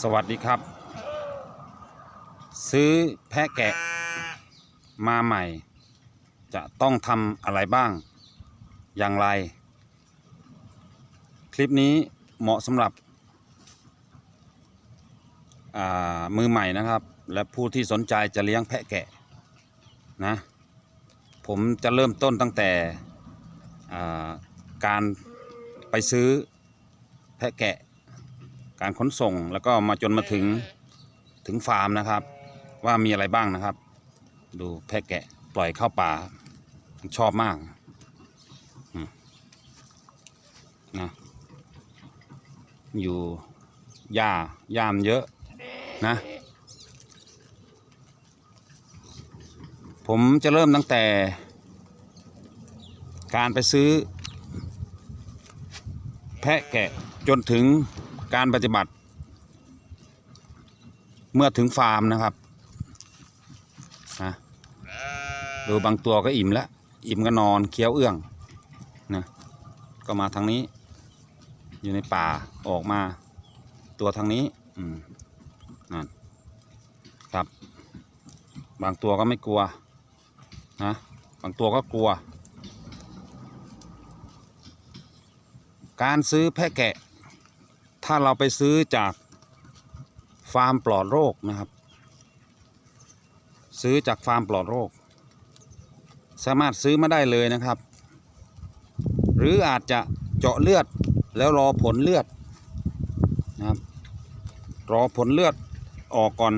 สวัสดีครับ ซื้อแพะแกะมาใหม่ จะต้องทำอะไรบ้าง อย่างไร คลิปนี้เหมาะสำหรับมือใหม่นะครับ และผู้ที่สนใจจะเลี้ยงแพะแกะนะผมจะเริ่มต้นตั้งแต่การไปซื้อแพะแกะ การขนส่งแล้วก็มาจนมาถึงถึงฟาร์มนะครับ ว่ามีอะไรบ้างนะครับ ดูแพะแกะปล่อยเข้าป่าชอบมากนะอยู่หญ้าหญ้ามเยอะนะ ผมจะเริ่มตั้งแต่ การไปซื้อ แพะแกะจนถึง การปฏิบัติ เมื่อถึงฟาร์มนะครับนะดูบางตัวก็อิ่มแล้ว อิ่มก็นอนเคี้ยวเอื้องนะก็มาทางนี้ อยู่ในป่าออกมา ตัวทางนี้นั่นครับ บางตัวก็ไม่กลัวนะบางตัวก็กลัว การซื้อแพะแกะ ถ้าเราไปซื้อจากฟาร์มปลอดโรคนะครับ ซื้อจากฟาร์มปลอดโรค สามารถซื้อมาได้เลยนะครับ หรืออาจจะเจาะเลือดแล้วรอผลเลือดนะครับ รอผลเลือดออกก่อน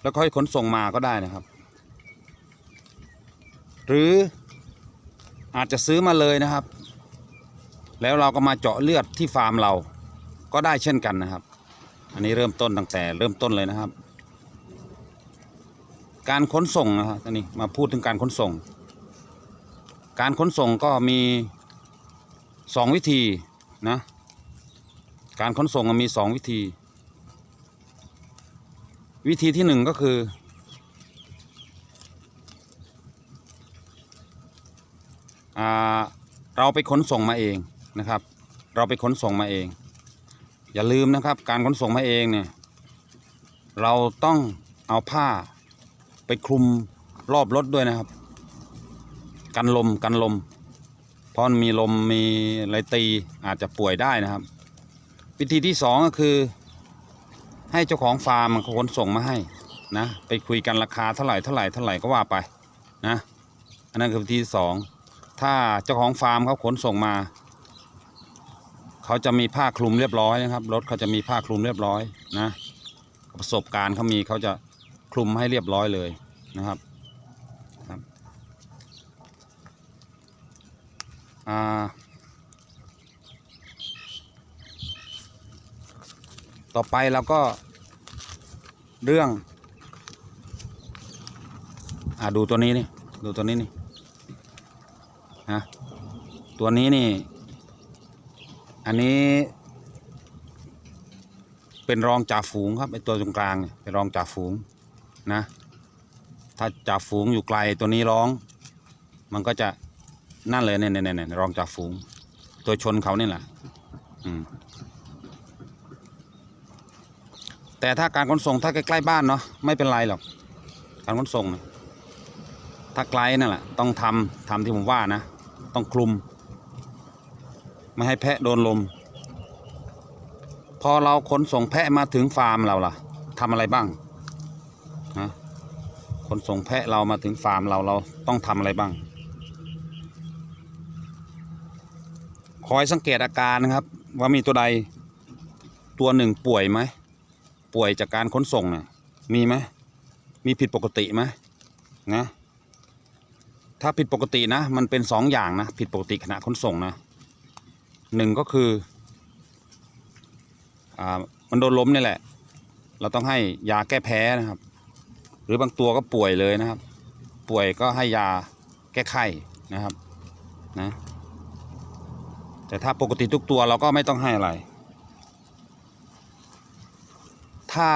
แล้วค่อยขนส่งมาก็ได้นะครับ หรืออาจจะซื้อมาเลยนะครับ แล้วเราก็มาเจาะเลือดที่ฟาร์มเรา ก็ได้เช่นกันนะครับ อันนี้เริ่มต้นตั้งแต่เริ่มต้นเลยนะครับ การขนส่งนะครับอันนี้มาพูดถึงการขนส่ง การขนส่งก็มีสองวิธีนะการขนส่งมีสองวิธี วิธีที่หนึ่งก็คืออเราไปขนส่งมาเองนะครับ เราไปขนส่งมาเอง อย่าลืมนะครับ การขนส่งมาเองเนี่ยเราต้องเอาผ้าไปคลุมรอบรถด้วยนะครับ กันลมกันลม เพราะมีลมมีอะไรตีอาจจะป่วยได้นะครับ วิธีที่สองก็คือ ให้เจ้าของฟาร์มเขาขนส่งมาให้นะไปคุยกันราคาเท่าไหร่เท่าไหร่เท่าไหร่ก็ว่าไปนะอันนั้นคือวิธีสองถ้าเจ้าของฟาร์มเขาขนส่งมา เขาจะมีผ้าคลุมเรียบร้อยนะครับ รถเขาจะมีผ้าคลุมเรียบร้อยนะ ประสบการณ์เขามีเขาจะคลุมให้เรียบร้อยเลยนะครับครับอ่าต่อไปเราก็เรื่อง อ่าดูตัวนี้นี่ ดูตัวนี้นี่ นะ ตัวนี้นี่ อันนี้ เป็นรองจ่าฝูงครับไอตัวตรงกลางเป็นรองจ่าฝูงนะ ถ้าจ่าฝูงอยู่ไกลตัวนี้ร้อง มันก็จะนั่นเลยเนี่ยเนี่ยเนี่ยรองจ่าฝูง ตัวชนเขานี่แหละแต่ถ้าการขนส่งถ้าใกล้ๆบ้านเนาะไม่เป็นไรหรอกการขนส่งนะถ้าไกลนั่นแหละต้องทำทำที่ผมว่านะ ต้องคลุม ไม่ให้แพะโดนลม พอเราขนส่งแพะมาถึงฟาร์มเราล่ะทำอะไรบ้างนะขนส่งแพะเรามาถึงฟาร์มเราเราต้องทำอะไรบ้าง คอยสังเกตอาการนะครับ ว่ามีตัวใดตัวหนึ่งป่วยไหมป่วยจากการขนส่งเนี่ยมีไหมมีผิดปกติไหมนะถ้าผิดปกตินะ มันเป็นสองอย่างนะ ผิดปกติขณะขนส่งนะ หนึ่งก็คืออ่ามันโดนล้มนี่แหละ เราต้องให้ยาแก้แพ้นะครับ หรือบางตัวก็ป่วยเลยนะครับ ป่วยก็ให้ยาแก้ไข้นะครับนะแต่ถ้าปกติทุกตัวเราก็ไม่ต้องให้อะไร ถ้า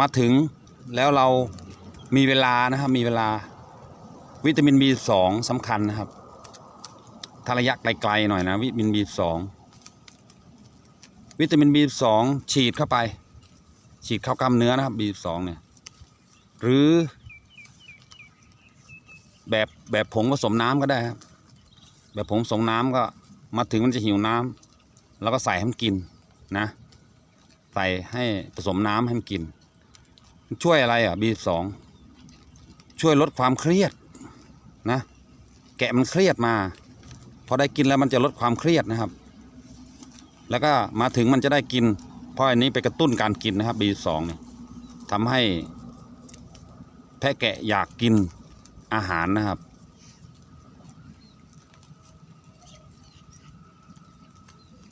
มาถึงแล้วเรามีเวลานะครับมีเวลาวิตามิน B2 สำคัญนะครับ ถ้าระยะไกลๆหน่อยนะ วิตามิน B2 วิตามิน B12 ฉีดเข้าไป ฉีดเข้ากล้ามเนื้อนะครับ B12 เนี่ยหรือ แบบแบบผงผสมน้ำก็ได้ครับแบบผงผสมน้ำก็มาถึงมันจะหิวน้ำแล้วก็ใส่ให้มันกินนะ ใส่ให้ผสมน้ำให้มันกิน ช่วยอะไรอะ B12 ช่วยลดความเครียดนะ แกะมันเครียดมา พอได้กินแล้วมันจะลดความเครียดนะครับ แล้วก็มาถึงมันจะได้กิน เพราะอันนี้ไปกระตุ้นการกินนะครับ B2 เนี่ยทำให้แพะแกะอยากกินอาหารนะครับ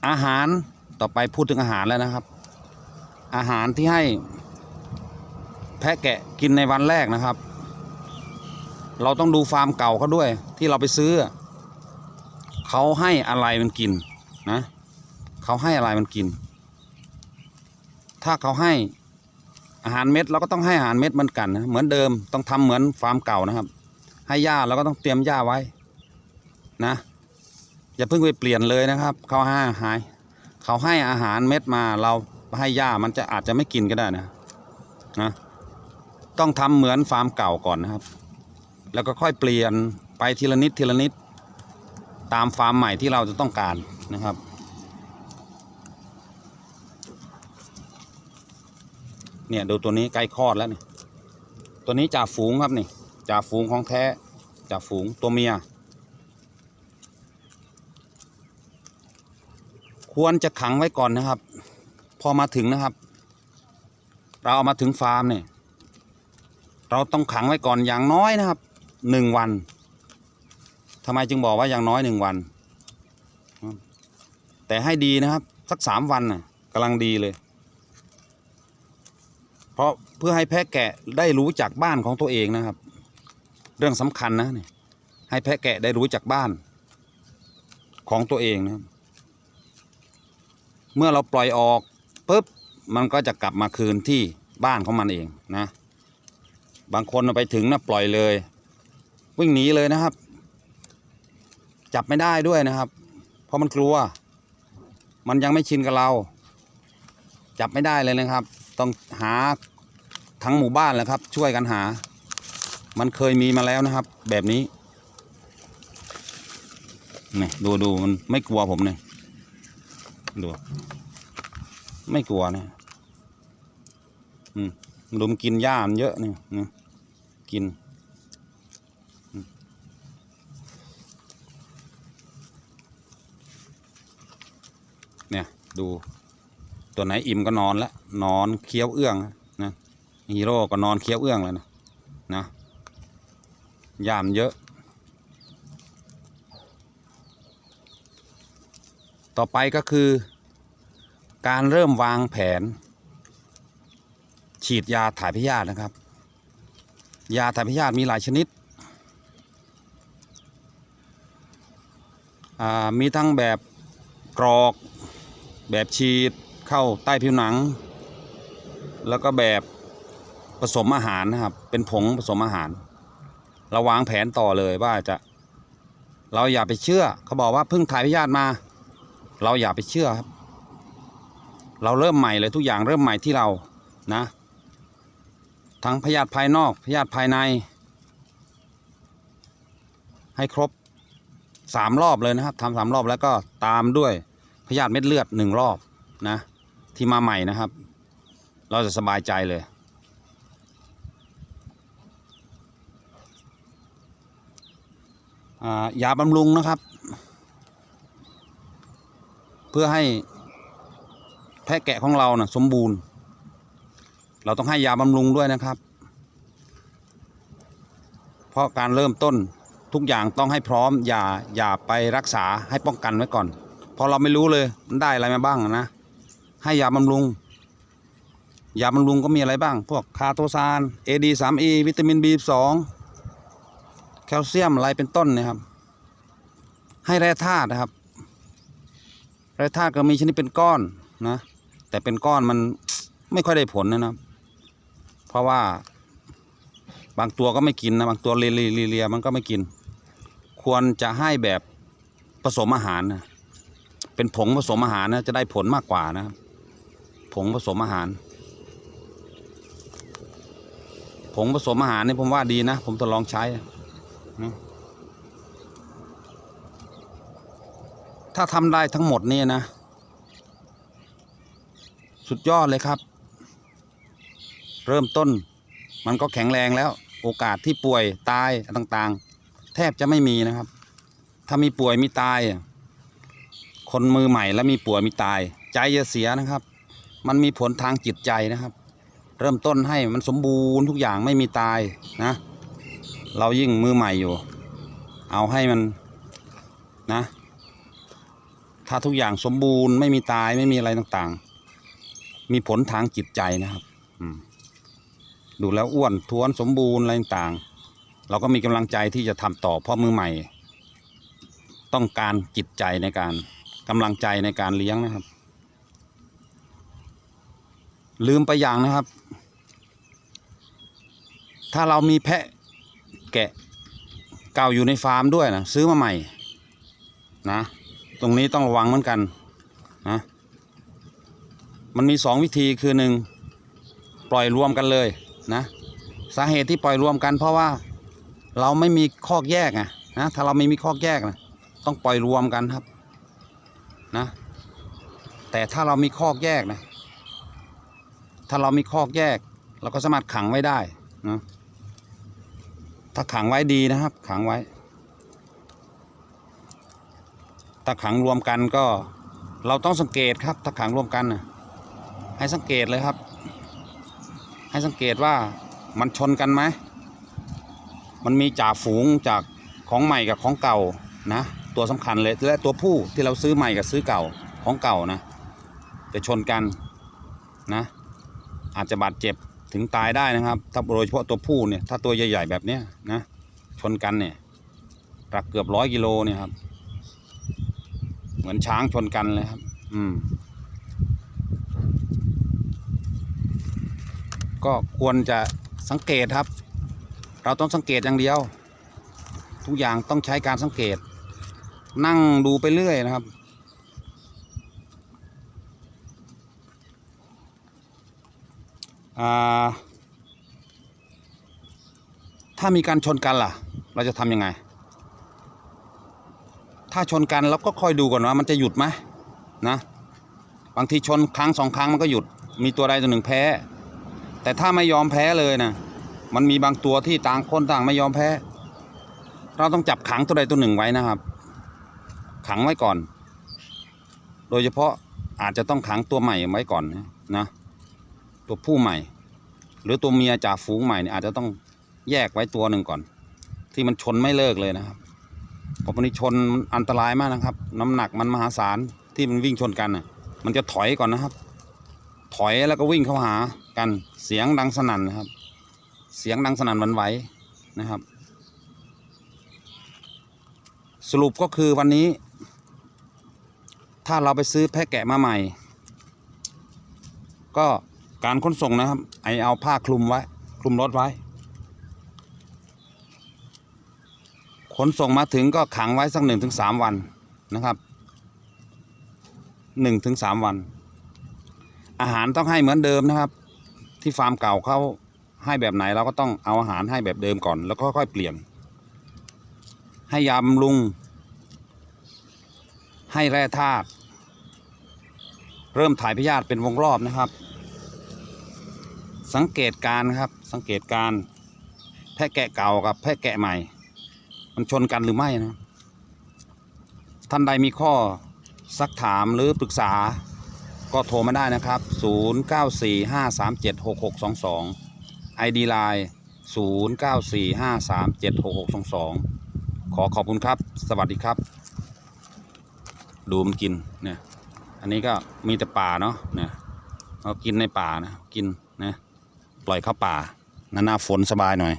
อาหารต่อไปพูดถึงอาหารแล้วนะครับ อาหารที่ให้แพะแกะกินในวันแรกนะครับ เราต้องดูฟาร์มเก่าเขาด้วยที่เราไปซื้อ เขาให้อะไรมันกินนะเขาให้อะไรมันกิน ถ้าเขาให้อาหารเม็ดเราก็ต้องให้อาหารเม็ดมือนกันนะเหมือนเดิมต้องทำเหมือนฟาร์มเก่านะครับ ให้หญ้าเราก็ต้องเตรียมหญ้าไว้นะอย่าเพิ่งไปเปลี่ยนเลยนะครับเขาให้หายเขาให้อาหารเม็ดมาเราให้หญ้ามันจะอาจจะไม่กินก็ได้นะนะต้องทำเหมือนฟาร์มเก่าก่อนนะครับ แล้วก็ค่อยเปลี่ยนไปทีละนิดทีละนิด ตามฟาร์มใหม่ที่เราจะต้องการนะครับ เนี่ยดูตัวนี้ใกล้คลอดแล้วนี่ตัวนี้จ่าฝูงครับนี่จ่าฝูงของแท้จ่าฝูงตัวเมีย ควรจะขังไว้ก่อนนะครับ พอมาถึงนะครับ เราเอามาถึงฟาร์มเนี่ยเราต้องขังไว้ก่อนอย่างน้อยนะครับหนึ่งวัน ทำไมจึงบอกว่าอย่างน้อยหนึ่งวัน แต่ให้ดีนะครับ สักสามวันน่ะกำลังดีเลย เพราะเพื่อให้แพะแกะได้รู้จักบ้านของตัวเองนะครับ เรื่องสำคัญนะเนี่ยให้แพะแกะได้รู้จักบ้านของตัวเองนะครับเมื่อเราปล่อยออกปุ๊บมันก็จะกลับมาคืนที่บ้านของมันเองนะ บางคนไปถึงนะปล่อยเลย วิ่งหนีเลยนะครับ จับไม่ได้ด้วยนะครับ เพราะมันกลัว มันยังไม่ชินกับเรา จับไม่ได้เลยนะครับ ต้องหาทั้งหมู่บ้านแหละครับ ช่วยกันหา มันเคยมีมาแล้วนะครับ แบบนี้นี่ดูดูมันไม่กลัวผมเนี่ยดูไม่กลัวเนี่ยอืมดูมันกินหญ้ามันเยอะเนี่ยนะกิน เนี่ยดูตัวไหนอิ่มก็นอนแล้วนอนเคี้ยวเอื้องนะฮีโร่ก็นอนเคี้ยวเอื้องแล้วนะนะยามเยอะ ต่อไปก็คือ การเริ่มวางแผน ฉีดยาถ่ายพยาธินะครับ ยาถ่ายพยาธิมีหลายชนิดอ่ามีทั้งแบบกรอก แบบฉีดเข้าใต้ผิวหนัง แล้วก็แบบผสมอาหารนะครับ เป็นผงผสมอาหาร เราวางแผนต่อเลยว่าจะ เราอย่าไปเชื่อ เขาบอกว่าเพิ่งถ่ายพยาธิมา เราอย่าไปเชื่อครับ เราเริ่มใหม่เลยทุกอย่างเริ่มใหม่ที่เรานะ ทั้งพยาธิภายนอกพยาธิภายใน ให้ครบสามรอบเลยนะครับทำสามรอบแล้วก็ตามด้วย พยาธิเม็ดเลือดหนึ่งรอบนะ ที่มาใหม่นะครับ เราจะสบายใจเลย ยาบำรุงนะครับ เพื่อให้แพะแกะของเรานะ่ะสมบูรณ์ เราต้องให้ยาบำรุงด้วยนะครับ เพราะการเริ่มต้นทุกอย่างต้องให้พร้อมอย่าอย่าไปรักษาให้ป้องกันไว้ก่อน พราะเราไม่รู้เลยมันได้อะไรมาบ้างนะให้ยาบำรุงยาบำรุงก็มีอะไรบ้าง พวกคาโตซาน AD3E วิตามิน B2 แคลเซียมอะไรเป็นต้นนะครับ ให้แร่ธาตุนะครับ แร่ธาตุก็มีชนิดเป็นก้อนนะ แต่เป็นก้อนมันไม่ค่อยได้ผลนะครับ เพราะว่า บางตัวก็ไม่กินนะบางตัวเลียเลียมันก็ไม่กิน ควรจะให้แบบผสมอาหารนะ เป็นผงผสมอาหารนะจะได้ผลมากกว่านะครับ ผงผสมอาหาร ผงผสมอาหารนี่ผมว่าดีนะ ผมทดลองใช้นะถ้าทำได้ทั้งหมดนี่นะ สุดยอดเลยครับ เริ่มต้น มันก็แข็งแรงแล้ว โอกาสที่ป่วยตายต่างๆ แทบจะไม่มีนะครับ ถ้ามีป่วยมีตาย คนมือใหม่แล้วมีป่วยมีตาย ใจจะเสียนะครับ มันมีผลทางจิตใจนะครับ เริ่มต้นให้มันสมบูรณ์ทุกอย่างไม่มีตายนะ เรายิ่งมือใหม่อยู่ เอาให้มันนะ ถ้าทุกอย่างสมบูรณ์ไม่มีตายไม่มีอะไรต่างๆ มีผลทางจิตใจนะครับดูแล้วอ้วนท้วนสมบูรณ์อะไรต่างๆ เราก็มีกำลังใจที่จะทำต่อเพราะมือใหม่ ต้องการจิตใจในการ กำลังใจในการเลี้ยงนะครับ ลืมไปอย่างนะครับ ถ้าเรามีแพะแกะเก่าอยู่ในฟาร์มด้วยนะซื้อมาใหม่นะตรงนี้ต้องระวังเหมือนกันนะมันมีสองวิธีคือหนึ่งปล่อยรวมกันเลยนะสาเหตุที่ปล่อยรวมกัน เพราะว่าเราไม่มีคอกแยกไงนะถ้าเราไม่มีคอกแยกนะต้องปล่อยรวมกันครับ นะ แต่ถ้าเรามีคอกแยกนะ ถ้าเรามีคอกแยก เราก็สามารถขังไว้ได้นะถ้าขังไว้ดีนะครับ ขังไว้ ถ้าขังรวมกันก็ เราต้องสังเกตครับ ถ้าขังรวมกันนะให้สังเกตเลยครับ ให้สังเกตว่ามันชนกันไหม มันมีจ่าฝูงจากของใหม่กับของเก่านะ ตัวสำคัญเลยและตัวผู้ที่เราซื้อใหม่กับซื้อเก่าของเก่านะจะชนกันนะอาจจะบาดเจ็บถึงตายได้นะครับ ถ้าโดยเฉพาะตัวผู้เนี่ยถ้าตัวใหญ่ๆแบบเนี้ยนะชนกันเนี่ยหลักเกือบร้อยกิโลเนี่ยครับ เหมือนช้างชนกันเลยครับ อืม ก็ควรจะสังเกตครับ เราต้องสังเกตอย่างเดียว ทุกอย่างต้องใช้การสังเกต นั่งดูไปเรื่อยนะครับ ถ้ามีการชนกันล่ะ เราจะทำยังไง ถ้าชนกันเราก็คอยดูก่อนว่ามันจะหยุดไหมนะ บางทีชนครั้งสองครั้งมันก็หยุด มีตัวใดตัวหนึ่งแพ้ แต่ถ้าไม่ยอมแพ้เลยนะ มันมีบางตัวที่ต่างคนต่างไม่ยอมแพ้ เราต้องจับขังตัวใดตัวหนึ่งไว้นะครับ ขังไว้ก่อน โดยเฉพาะอาจจะต้องขังตัวใหม่ไว้ก่อนนะตัวผู้ใหม่ หรือตัวเมียจากฝูงใหม่เนี่ยอาจจะต้องแยกไว้ตัวหนึ่งก่อน ที่มันชนไม่เลิกเลยนะครับเพราะมันนี้ชนอันตรายมากนะครับ น้ำหนักมันมหาศาลที่มันวิ่งชนกันน่ะมันจะถอยก่อนนะครับ ถอยแล้วก็วิ่งเข้าหากันเสียงดังสนั่นนะครับ เสียงดังสนั่นหวันไหวนะครับ สรุปก็คือวันนี้ ถ้าเราไปซื้อแพะแกะมาใหม่ ก็การขนส่งนะครับ ไอเอาผ้าคลุมไว้ คลุมรถไว้ ขนส่งมาถึงก็ขังไว้สักหนึ่งถึงสามวันนะครับหนึ่งถึงสามวัน อาหารต้องให้เหมือนเดิมนะครับ ที่ฟาร์มเก่าเขาให้แบบไหนเราก็ต้องเอาอาหารให้แบบเดิมก่อน แล้วก็ค่อยๆเปลี่ยน ให้ยาบำรุง ให้แร่ธาตุเริ่มถ่ายพยาธิเป็นวงรอบนะครับ สังเกตการครับสังเกตการแพะแกะเก่ากับแพะแกะใหม่ มันชนกันหรือไม่นะท่านใดมีข้อซักถามหรือปรึกษาก็โทรมาได้นะครับ 0945376622 ID Line 0945376622 ขอขอบคุณครับ สวัสดีครับ ดูมันกินเนี่ย อันนี้ก็มีแต่ป่าเนาะเนี่ยเขากินในป่านะกินนะปล่อยเข้าป่าน้าหน้าฝนสบายหน่อย